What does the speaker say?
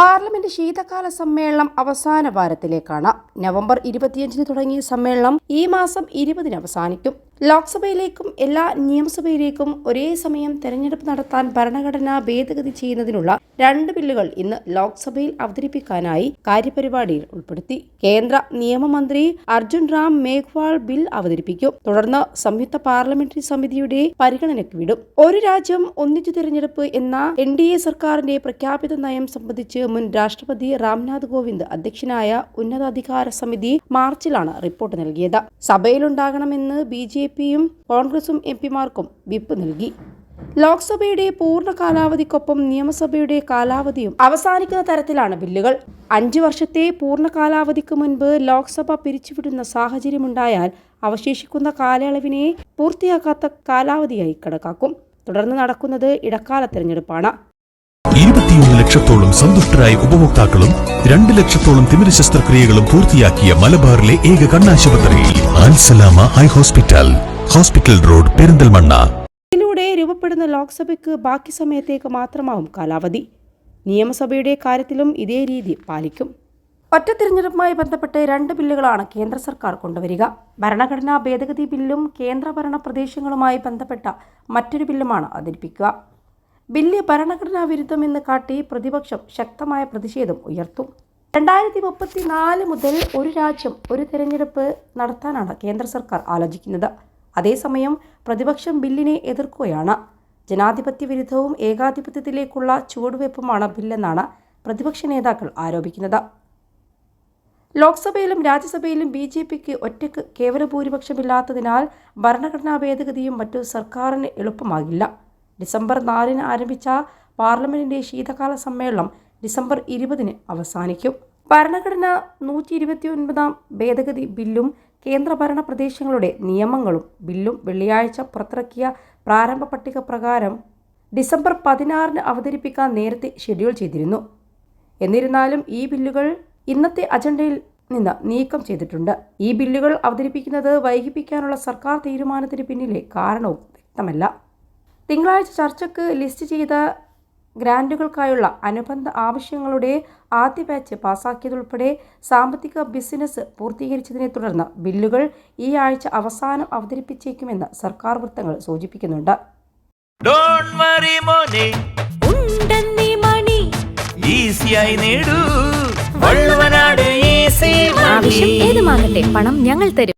Parliament ശീതകാല സമ്മേളനം അവസാന വാരത്തിലേക്കാണ്. നവംബർ ഇരുപത്തിയഞ്ചിന് തുടങ്ങിയ സമ്മേളനം ഈ മാസം ഇരുപതിന് അവസാനിക്കും. ലോക്സഭയിലേക്കും എല്ലാ നിയമസഭയിലേക്കും ഒരേ സമയം തെരഞ്ഞെടുപ്പ് നടത്താൻ ഭരണഘടന ഭേദഗതി ചെയ്യുന്നതിനുള്ള രണ്ട് ബില്ലുകൾ ഇന്ന് ലോക്സഭയിൽ അവതരിപ്പിക്കാനായി കാര്യപരിപാടിയിൽ ഉൾപ്പെടുത്തി. കേന്ദ്ര നിയമമന്ത്രി അർജുൻ റാം മേഘ്വാൾ ബിൽ അവതരിപ്പിക്കും. തുടർന്ന് സംയുക്ത പാർലമെന്ററി സമിതിയുടെ പരിഗണനയ്ക്ക് വിടും. ഒരു രാജ്യം ഒന്നിച്ചു തിരഞ്ഞെടുപ്പ് എന്ന എൻ ഡി എ സർക്കാരിന്റെ പ്രഖ്യാപിത നയം സംബന്ധിച്ച് മുൻ രാഷ്ട്രപതി രാംനാഥ് കോവിന്ദ് അധ്യക്ഷനായ ഉന്നതാധികാര സമിതി മാർച്ചിലാണ് റിപ്പോർട്ട് നൽകിയത്. സഭയിലുണ്ടാകണമെന്ന് ബി ജെ പിയും കോൺഗ്രസും എം പിമാർക്കും വിപ്പ് നൽകി. ലോക്സഭയുടെ പൂർണ കാലാവധിക്കൊപ്പം നിയമസഭയുടെ കാലാവധിയും അവസാനിക്കുന്ന തരത്തിലാണ് ബില്ലുകൾ. അഞ്ച് വർഷത്തെ പൂർണ കാലാവധിക്ക് മുൻപ് ലോക്സഭ പിരിച്ചുവിടുന്ന സാഹചര്യമുണ്ടായാൽ അവശേഷിക്കുന്ന കാലയളവിനെ പൂർത്തിയാക്കാത്ത കാലാവധിയായി കണക്കാക്കും. തുടർന്ന് നടക്കുന്നത് ഇടക്കാല തെരഞ്ഞെടുപ്പാണ്. ഇരുപത്തിയൊന്ന് ലക്ഷത്തോളം സന്തുഷ്ടരായ ഉപഭോക്താക്കളും രണ്ട് ലക്ഷത്തോളം തിമിര ശസ്ത്രക്രിയകളും പൂർത്തിയാക്കിയ മലബാറിലെ ഏക കണ്ണാശുപത്രി ആൻസലാമ eye hospital hospital road Perinthalmanna. ഇതിലൂടെ രൂപപ്പെടുന്ന ലോക്സഭയ്ക്ക് ബാക്കി സമയത്തേക്ക് മാത്രമാവും കാലാവധി. നിയമസഭയുടെ കാര്യത്തിലും ഇതേ രീതി പാലിക്കും. ഒറ്റ തിരഞ്ഞെടുപ്പുമായി ബന്ധപ്പെട്ട് രണ്ട് ബില്ലുകളാണ് കേന്ദ്ര സർക്കാർ കൊണ്ടുവരിക. ഭരണഘടനാ ഭേദഗതി ബില്ലും കേന്ദ്രഭരണ പ്രദേശങ്ങളുമായി ബന്ധപ്പെട്ട മറ്റൊരു ബില്ലുമാണ് അവതരിപ്പിക്കുക. ബില്ല് ഭരണഘടനാ വിരുദ്ധമെന്ന് കാട്ടി പ്രതിപക്ഷം ശക്തമായ പ്രതിഷേധം ഉയർത്തും. രണ്ടായിരത്തി മുപ്പത്തി നാല് മുതൽ ഒരു രാജ്യം ഒരു തെരഞ്ഞെടുപ്പ് നടത്താനാണ് കേന്ദ്ര സർക്കാർ ആലോചിക്കുന്നത്. അതേസമയം പ്രതിപക്ഷം ബില്ലിനെ എതിർക്കുകയാണ്. ജനാധിപത്യ വിരുദ്ധവും ഏകാധിപത്യത്തിലേക്കുള്ള ചുവടുവയ്പ്പുമാണ് ബില്ലെന്നാണ് പ്രതിപക്ഷ നേതാക്കൾ ആരോപിക്കുന്നത്. ലോക്സഭയിലും രാജ്യസഭയിലും ബി ജെ പിക്ക് ഒറ്റയ്ക്ക് കേവല ഭൂരിപക്ഷമില്ലാത്തതിനാൽ ഭരണഘടനാ ഭേദഗതിയും മറ്റു സർക്കാരിന് എളുപ്പമാകില്ല. ഡിസംബർ നാലിന് ആരംഭിച്ച പാർലമെന്റിന്റെ ശീതകാല സമ്മേളനം ഡിസംബർ ഇരുപതിന് അവസാനിക്കും. ഭരണഘടന നൂറ്റി ഇരുപത്തിയൊൻപതാം ഭേദഗതി ബില്ലും കേന്ദ്രഭരണ പ്രദേശങ്ങളുടെ നിയമങ്ങളും ബില്ലും വെള്ളിയാഴ്ച പുറത്തിറക്കിയ പ്രാരംഭ പട്ടിക പ്രകാരം ഡിസംബർ പതിനാറിന് അവതരിപ്പിക്കാൻ നേരത്തെ ഷെഡ്യൂൾ ചെയ്തിരുന്നു. എന്നിരുന്നാലും ഈ ബില്ലുകൾ ഇന്നത്തെ അജണ്ടയിൽ നിന്ന് നീക്കം ചെയ്തിട്ടുണ്ട്. ഈ ബില്ലുകൾ അവതരിപ്പിക്കുന്നത് വൈകിപ്പിക്കാനുള്ള സർക്കാർ തീരുമാനത്തിന് പിന്നിലെ കാരണവും വ്യക്തമല്ല. തിങ്കളാഴ്ച ചർച്ചയ്ക്ക് ലിസ്റ്റ് ചെയ്ത ഗ്രാന്റുകൾക്കായുള്ള അനുബന്ധ ആവശ്യങ്ങളുടെ ആദ്യ ബാച്ച് പാസാക്കിയതുൾപ്പെടെ സാമ്പത്തിക ബിസിനസ് പൂർത്തീകരിച്ചതിനെ തുടർന്ന് ബില്ലുകൾ ഈ ആഴ്ച അവസാനം അവതരിപ്പിച്ചേക്കുമെന്ന് സർക്കാർ വൃത്തങ്ങൾ സൂചിപ്പിക്കുന്നുണ്ട്. ഡോണ്ട് വറി മോനെ. ഉണ്ടെന്നീ മണി. ഈസിയായി നേടൂ. വള്ളുവനാട് ഈസി ആവശ്യം ഏതുമാകട്ടെ പണം ഞങ്ങൾ തരും.